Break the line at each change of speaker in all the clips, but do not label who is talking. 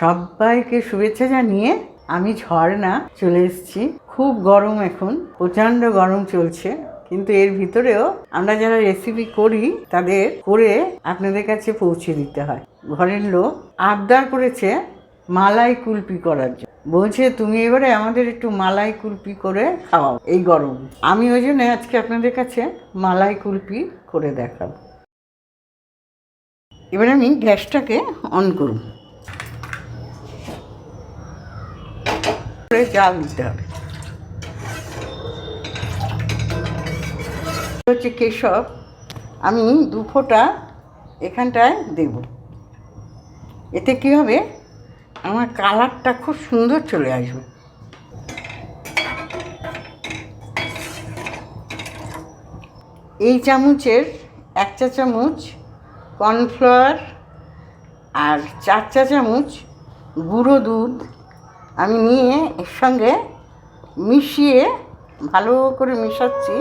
সবাইকে শুভেচ্ছা জানিয়ে আমি ঝর্ণা চলে এসেছি। খুব গরম এখন, প্রচণ্ড গরম চলছে, কিন্তু এর ভিতরেও আমরা যারা রেসিপি করি, তাদের করে আপনাদের কাছে পৌঁছে দিতে হয়। ঘরের লোক আবদার করেছে মালাই কুলপি করার জন্য। বলছে, তুমি এবারে আমাদের একটু মালাই কুলপি করে খাওয়াও এই গরম। আমি ওই জন্য আজকে আপনাদের কাছে মালাই কুলপি করে দেখাবো। এবার আমি গ্যাসটাকে অন করব। করে জাল দিতে হবে। হচ্ছে কেশব, আমি দু ফোঁটা এখানটায় দেব। এতে কি হবে? আমার কালারটা খুব সুন্দর চলে আসবে। এই চামচের এক চা চামচ কর্নফ্লাওয়ার আর চার চা চামচ গুঁড়ো দুধ আমি নিয়ে এর সঙ্গে মিশিয়ে ভালো করে মিশাচ্ছি,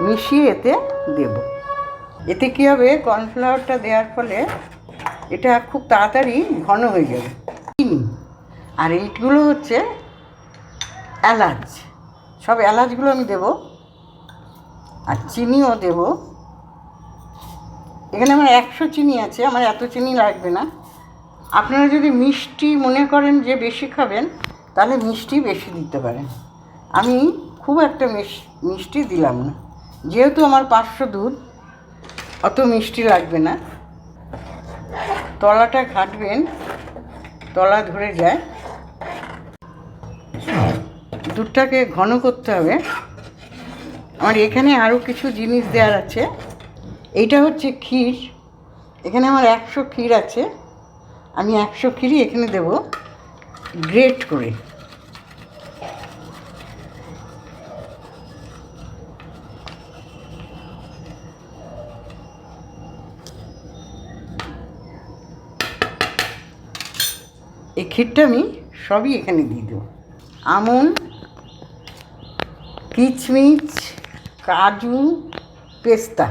মিশিয়ে এতে দেব। এতে কী হবে? কর্নফ্লাওয়ারটা দেওয়ার ফলে এটা খুব তাড়াতাড়ি ঘন হয়ে যাবে। চিনি। আর এইগুলো হচ্ছে এলাচ। সব এলাচগুলো আমি দেব। আর চিনিও দেব। এখানে আমার একশো চিনি আছে, আমার এত চিনি লাগবে না। আপনারা যদি মিষ্টি মনে করেন যে বেশি খাবেন, তাহলে মিষ্টি বেশি দিতে পারেন। আমি খুব একটা মিষ্টি দিলাম না। যেহেতু আমার পাঁচশো দুধ, অত মিষ্টি লাগবে না। তলাটা ঘাটবেন, তলা ধরে যায়। দুধটাকে ঘন করতে হবে। আমার এখানে আরও কিছু জিনিস দেওয়ার আছে। এইটা হচ্ছে ক্ষীর। এখানে আমার একশো ক্ষীর আছে। আমি একশো ক্ষীরই এখানে দেব গ্রেট করে। এই ক্ষীরটা আমি সবই এখানে দিয়ে দেবো। আমন, কিচমিচ, কাজু, পেস্তা।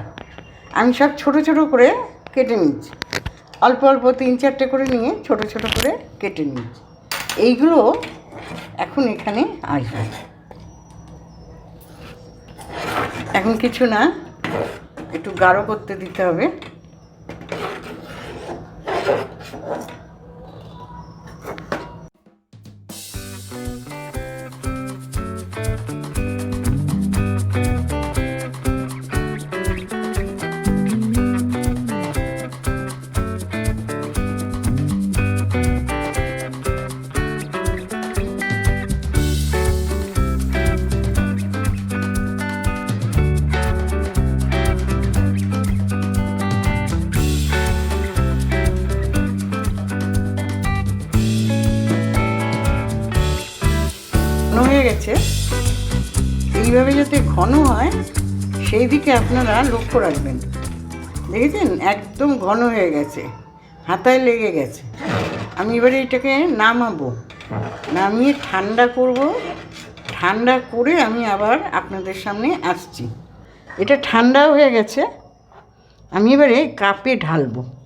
আমি সব ছোট ছোট করে কেটে নিচ্ছি। অল্প অল্প তিন চারটে করে নিয়ে ছোট ছোট করে কেটে নিয়েছি। এইগুলো এখন এখানে আসবে এখন কিছু না, একটু গাঢ় করতে দিতে হবে। হয়ে গেছে। এইভাবে যাতে ঘন হয়, সেই দিকে আপনারা লক্ষ্য রাখবেন। দেখেছেন? একদম ঘন হয়ে গেছে। হাতায় লেগে গেছে। আমি এবারে এটাকে নামাবো। নামিয়ে ঠান্ডা করব। ঠান্ডা করে আমি আবার আপনাদের সামনে আসছি। এটা ঠান্ডা হয়ে গেছে। আমি এবারে কাপে ঢালবো।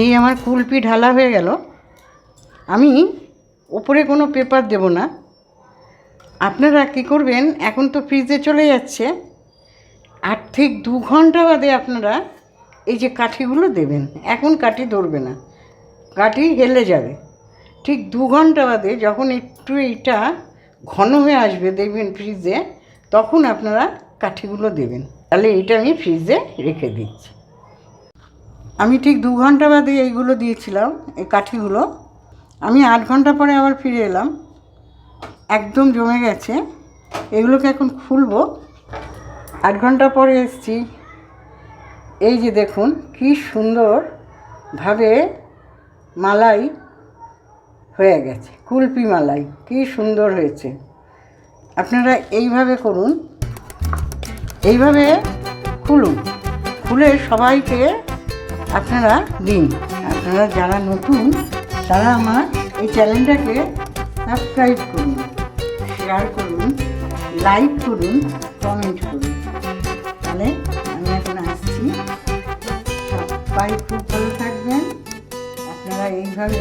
এই আমার কুলপি ঢালা হয়ে গেল। আমি ওপরে কোনো পেপার দেব না। আপনারা কী করবেন, এখন তো ফ্রিজে চলে যাচ্ছে। আর ঠিক দু ঘণ্টা বাদে আপনারা এই যে কাঠিগুলো দেবেন। এখন কাঠি ধরবে না। কাঠি হেলে যাবে। ঠিক দু ঘণ্টা বাদে যখন একটু এইটা ঘন হয়ে আসবে দেখবেন ফ্রিজে তখন আপনারা কাঠিগুলো দেবেন। তাহলে এইটা আমি ফ্রিজে রেখে দিচ্ছি। আমি ঠিক দু ঘণ্টা বাদে এইগুলো দিয়েছিলাম, এই কাঠিগুলো। আমি আট ঘণ্টা পরে আবার ফিরে এলাম। একদম জমে গেছে। এগুলোকে এখন খুলবো। আট ঘণ্টা পরে এসছি। এই যে দেখুন, কি সুন্দরভাবে মালাই হয়ে গেছে। কুলপি মালাই, কি সুন্দর হয়েছে। আপনারা এইভাবে করুন। এইভাবে খুলুন। খুলে সবাইকে আপনারা দিন। আপনারা যারা নতুন, তারা আমার এই চ্যানেলটাকে সাবস্ক্রাইব করুন শেয়ার করুন লাইক করুন কমেন্ট করুন। তাহলে আমি এখন আসছি। সবাই খুব ভালো থাকবেন। আপনারা এইভাবে